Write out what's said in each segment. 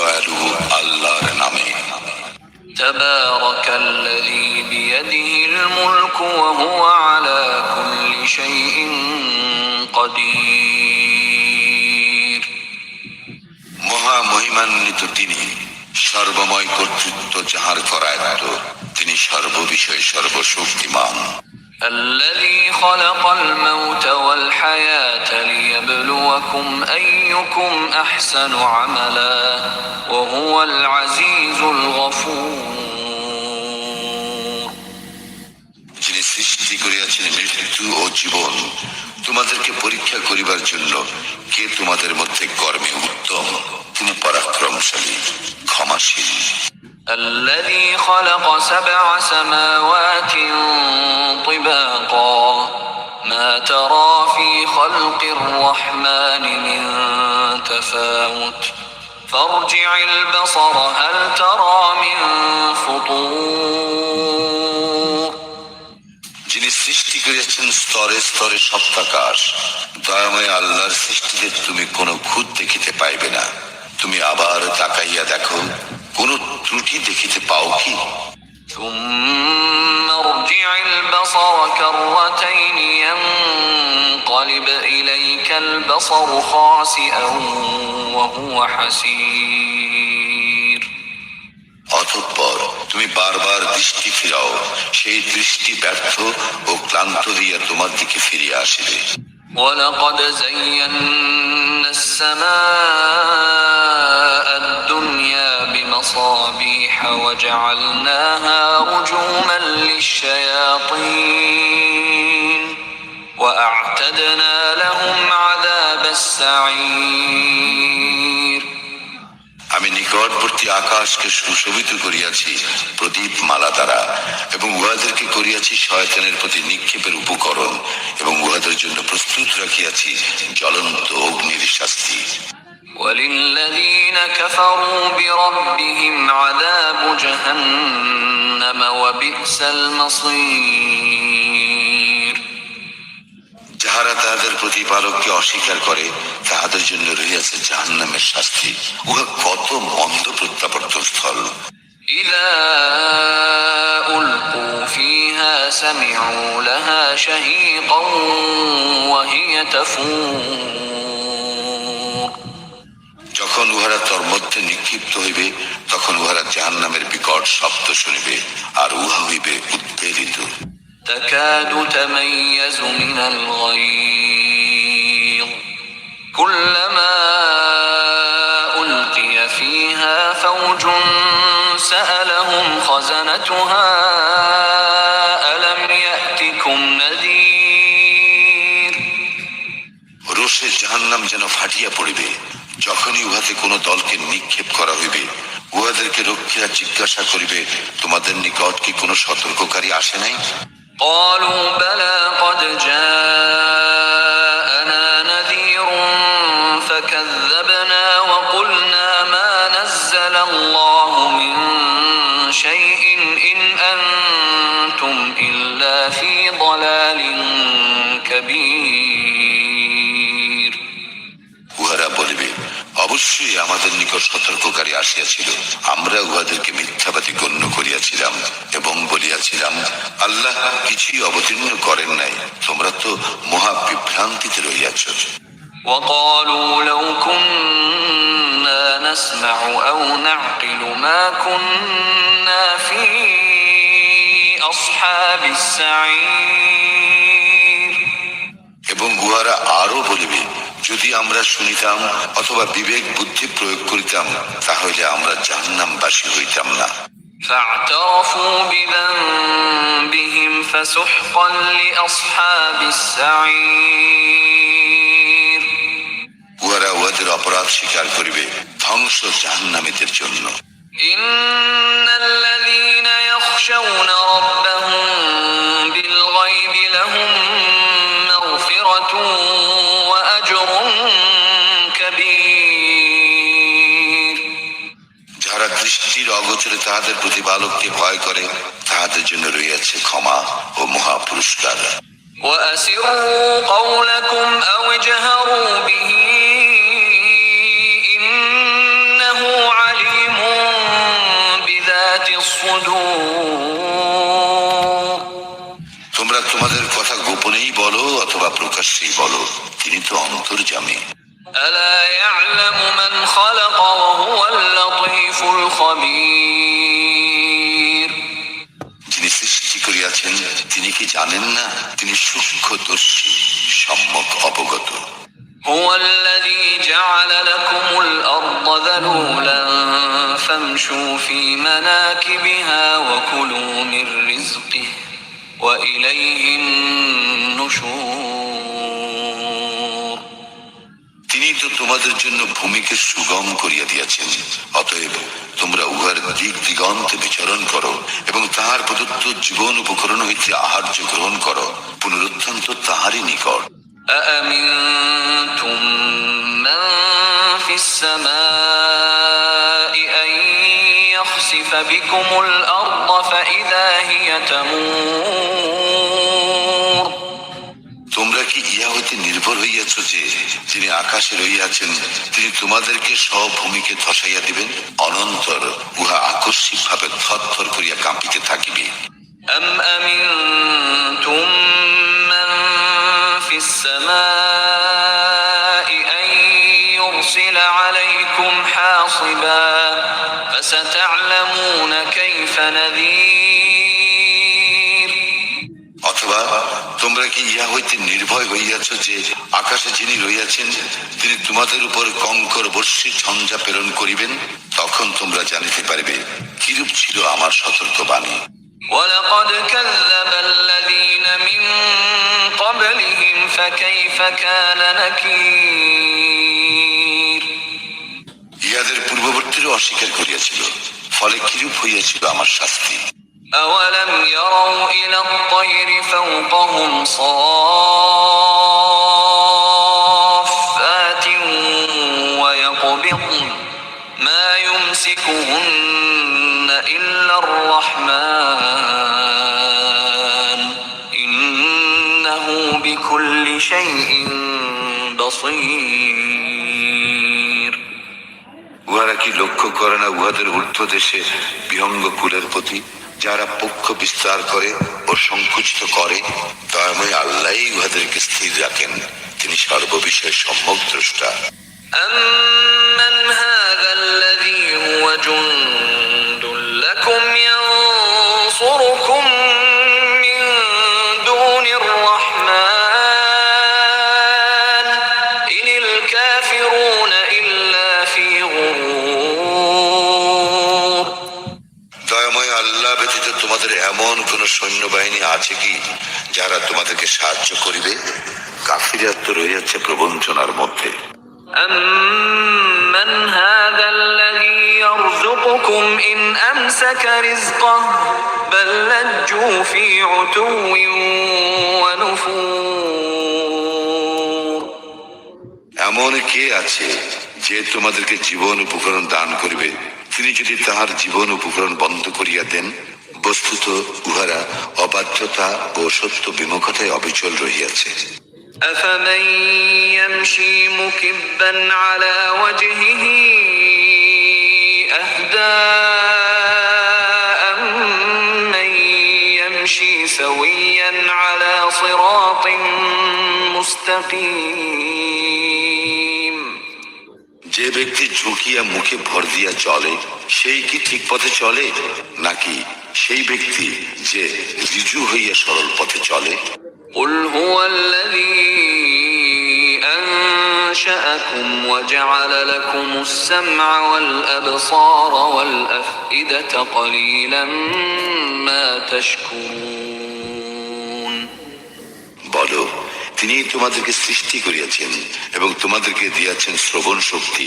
দয়ালু আল্লাহর নামে تبارك الذي بيده الملك وهو على كل شيء قدير মহা মহিমান্বিত তিনি সর্বময় কর্তৃত্ব যাহার করায়ত্ত তিনি সর্ববিষয়ে সর্বশক্তিমান الذي خلق الموت والحياة ليبلوكم أيكم أحسن عملا وهو العزيز الغفور যিনি সৃষ্টি করিয়াছেন মৃত্যু ও জীবন তোমাদেরকে পরীক্ষা করিবার জন্য কে তোমাদের মধ্যে কর্মে উত্তম তিনি পরাক্রমশালী ক্ষমাশীল الذي خلق سبع سماوات طباقا ما ترى في خلق الرحمن من تفاوت فارجع البصر هل ترى من فطور যিনি সৃষ্টি করিয়াছেন স্তরে স্তরে সপ্তাকাশ দয়াময় আল্লাহর সৃষ্টিতে তুমি কোনো খুঁত দেখিতে পাইবে না তুমি আবার তাকাইয়া দেখো কোন ত্রুটি দেখিতে পাও কি ثم ارجع البصر كرتين ينقلب إليك البصر خاسئا وهو حسير অতঃপর তুমি বারবার দৃষ্টি ফিরাও সেই দৃষ্টি ব্যর্থ ও ক্লান্ত হইয়া তোমার দিকে ফিরিয়া আসিবে ولقد زينا السماء الدنيا بمصابيح وجعلناها رجوما للشياطين وأعتدنا لهم عذاب السعير আমি নিকটবর্তী আকাশকে সুশোভিত করিয়াছি প্রদীপ মালা দ্বারা এবং উহাদেরকে করিয়াছি শয়তানের প্রতি নিক্ষেপের উপকরণ এবং উহাদের জন্য প্রস্তুত রাখিয়াছি জ্বলন্ত অগ্নির শাস্তি وللذين كفروا بربهم عذاب جهنم وبئس المصير যাহারা তাহাদের প্রতিপালককে অস্বীকার করে তাহাদের জন্য রহিয়াছে জাহান্নামের শাস্তি উহা কত মন্দ প্রত্যাবর্তন স্থল إذا ألقوا فيها سمعوا لها شهيقا وهي تفور যখন উহারা তোর মধ্যে নিক্ষিপ্ত হইবে তখন উহারা জাহান্নামের বিকট শব্দ শুনিবে আর উহা হইবে উৎপেরিত تكاد تميز من الغيظ كلما ألقي فيها فوج سألهم خزنتها ألم يأتكم نذير রোষে জাহান্নাম যেন ফাটিয়া পড়িবে যখনই উহাতে কোনো দলকে নিক্ষেপ করা হইবে উহাদেরকে রক্ষিয়া জিজ্ঞাসা করিবে তোমাদের নিকট কি কোনো সতর্ককারী আসে নাই قالوا بلى قد جاءنا আমাদের নিকট সতর্ককারী আসিয়াছিল আমরা উহাদেরকে মিথ্যাবাদী গণ্য করিয়াছিলাম এবং বলিয়াছিলাম আল্লাহ কিছুই অবতীর্ণ করেন নাই তোমরা তো মহা বিভ্রান্তিতে রহিয়াছ وقالوا لو كنا نسمع أو نعقل ما كنا في أصحاب السعير এবং উহারা আরো বলিবে যদি আমরা শুনিতাম অথবা বিবেক বুদ্ধি প্রয়োগ করিতাম তাহলে আমরা জাহান্নামবাসী হইতাম না فاعترفوا بذنبهم فسحقا لأصحاب السعير উহারা উহাদের অপরাধ স্বীকার করিবে ধ্বংস জাহান্নামীদের জন্য إن الذين يخشون ربهم দৃষ্টির অগোচরে তাহাদের প্রতিপালককে ভয় করে তাহাদের জন্য রইয়াছে ক্ষমা ও মহা পুরস্কার وأسروا قولكم أو اجهروا به إنه عليم الصدور তোমরা তোমাদের কথা গোপনেই বলো অথবা প্রকাশ্যেই বলো তিনি তো অন্তর্জামী ألا يعلم من خلق وهو اللطيف الخبير যিনি সৃষ্টি করিয়াছেন তিনি কি জানেন না তিনি সূক্ষ্মদর্শী সম্যক অবগত هو الذي جعل لكم الأرض ذلولا فامشوا في مناكبها وكلوا من رزقه وإليه النشور তিনি তো তোমাদের জন্য ভূমিকে সুগম করিয়া দিয়াছেন অতএব তোমরা উহার দিক দিগন্তে বিচরণ করো এবং তাহার প্রদত্ত জীবন উপকরণ হইতে আহার্য গ্রহণ করো পুনরুত্থান তো তাহারই নিকট أأمنتم من في السماء أن يخسف بكم الأرض فإذا هي تمور কি ইহা হইতে নির্ভর হইয়াছ যে তিনি আকাশে রইয়াছেন তিনি তোমাদেরকে সব ভূমিকে ধসাইয়া দিবেন অনন্তর উহা আকস্মিক ভাবে থরথর করিয়া কাঁপিতে থাকিবে أم أمنتم من في السماء أن يرسل عليكم حاصبا فستعلمون কি ইহা হইতে নির্ভয় হইয়াছ যে আকাশে যিনি রইয়াছেন তিনি তোমাদের উপর কঙ্কর বর্ষি ঝঞ্ঝা প্রেরণ করিবেন তখন তোমরা জানিতে পারবে কিরূপ ছিল আমার সতর্কবাণী ولقد كذب الذين من قبلهم فكيف كان نكير ইহাদের পূর্ববর্তীরও অস্বীকার করিয়াছিল ফলে কিরূপ হইয়াছিল আমার শাস্তি أولم يروا إلى الطير فوقهم صافات ويقبضن ما يمسكهن إلا الرحمن إنه بكل شيء بصير উহারা কি লক্ষ্য করে না উহাদের ঊর্ধ্ব দেশে বিহঙ্গ কুলের প্রতি যারা পক্ষ বিস্তার করে ও সংকুচিত করে দয়াময় আল্লাহ উহাদেরকে স্থির রাখেন। তিনি সর্ববিষয়ে সম্যক দ্রষ্টা। যারা তোমাদেরকে সাহায্য করিবে কাফিরা তো রয়েছে প্রবঞ্চনার মধ্যে أمن هذا الذي يرزقكم إن أمسك رزقه بل لجوا في عتو ونفور এমন কে আছে যে তোমাদেরকে জীবন উপকরণ দান করিবে তিনি যদি তাহার জীবন উপকরণ বন্ধ করিয়া দেন বস্তুত উহারা অবাধ্যতা ও সত্য বিমুখতায় অবিচল রহিয়াছে أفمن يمشي مكبا على وجهه أهدى أمن يمشي سويا على صراط مستقيم যে ব্যক্তি ঝুঁকিয়া মুখে ভর দিয়া চলে সেই কি ঠিক পথে চলে নাকি সেই ব্যক্তি যে রিজু হইয়া সরল পথে চলে قل هو الذي أنشأكم وجعل لكم السمع والأبصار والأفئدة قليلا ما تشكرون বলো তিনি তোমাদেরকে সৃষ্টি করিয়াছেন এবং তোমাদেরকে দিয়াছেন শ্রবণ শক্তি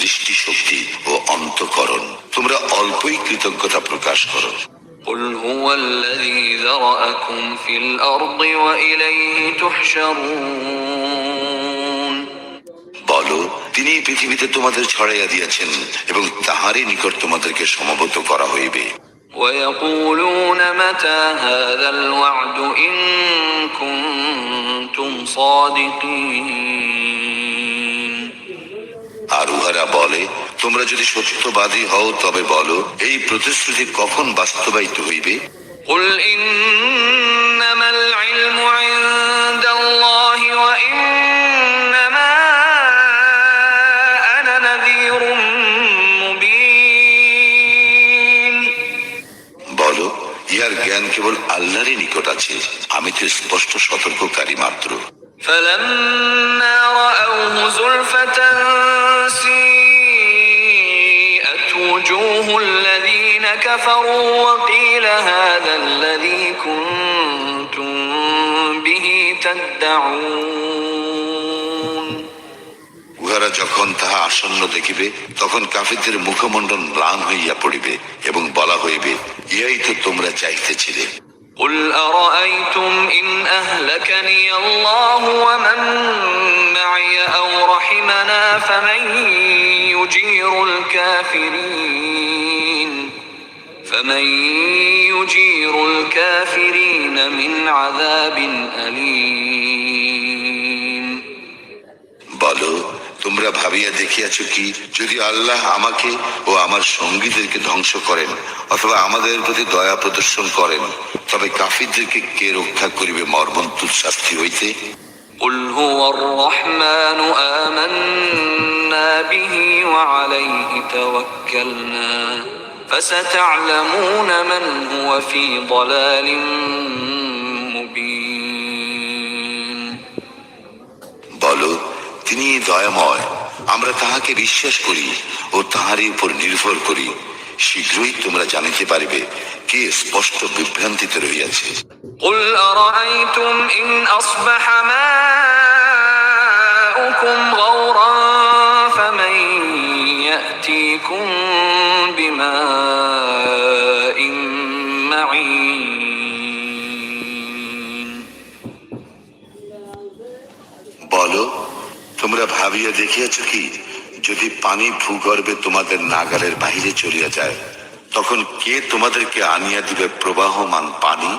দৃষ্টি শক্তি ও অন্তকরণ তোমরা অল্পই কৃতজ্ঞতা প্রকাশ করো قل هو الذي ذرأكم في الأرض وإليه تحشرون বলো তিনি পৃথিবীতে তোমাদের ছড়াইয়া দিয়াছেন এবং তাহারই নিকট তোমাদেরকে সমবেত করা হইবে ويقولون متى هذا الوعد إن كنتم صادقين আর উহারা বলে তোমরা যদি সত্যবাদী হও তবে বলো এই প্রতিশ্রুতি কখন বাস্তবায়িত হইবে قل إنما العلم عند الله وإنما أنا نذير مبين বলো ইহার জ্ঞান কেবল আল্লাহরই নিকট আছে আমি তো স্পষ্ট সতর্ককারী মাত্র فلما رأوه زلفة سيئت وجوه الذين كفروا وقيل هذا الذي كنتم به تدعون উহারা যখন তাহা আসন্ন দেখিবে তখন কাফিরদের মুখমণ্ডল ম্লান হইয়া পড়িবে এবং বলা হইবে ইহাই তো তোমরা চাইতেছিলে قل أرأيتم إن أهلكني الله ومن معي أو رحمنا فمن يجير الكافرين فمن يجير الكافرين من عذاب أليم. বলো তোমরা ভাবিয়া দেখিয়াছ কি যদি আল্লাহ আমাকে ও আমার সঙ্গীদেরকে ধ্বংস করেন অথবা আমাদের প্রতি দয়া প্রদর্শন করেন তবে কাফিরদেরকে কে রক্ষা করিবে মর্মন্তুর শাস্তি হইতে قل هو الرحمن آمنا به وعليه توكلنا فستعلمون من هو في ضلال مبين তিনি দয়াময় আমরা তাহাকে বিশ্বাস করি ও তাহারই উপর নির্ভর করি শীঘ্রই তোমরা জানিতে পারিবে কে স্পষ্ট বিভ্রান্তিতে রহিয়াছে قل أرأيتم إن أصبح ماؤكم غورا فمن يأتيكم بماء ভাবিয়া দেখিয়াছ কি, যদি পানি ভূগর্ভে তোমাদের নাগালের বাহিরে চলিয়া যায়, তখন কে তোমাদেরকে আনিয়া দিবে প্রবাহমান পানি?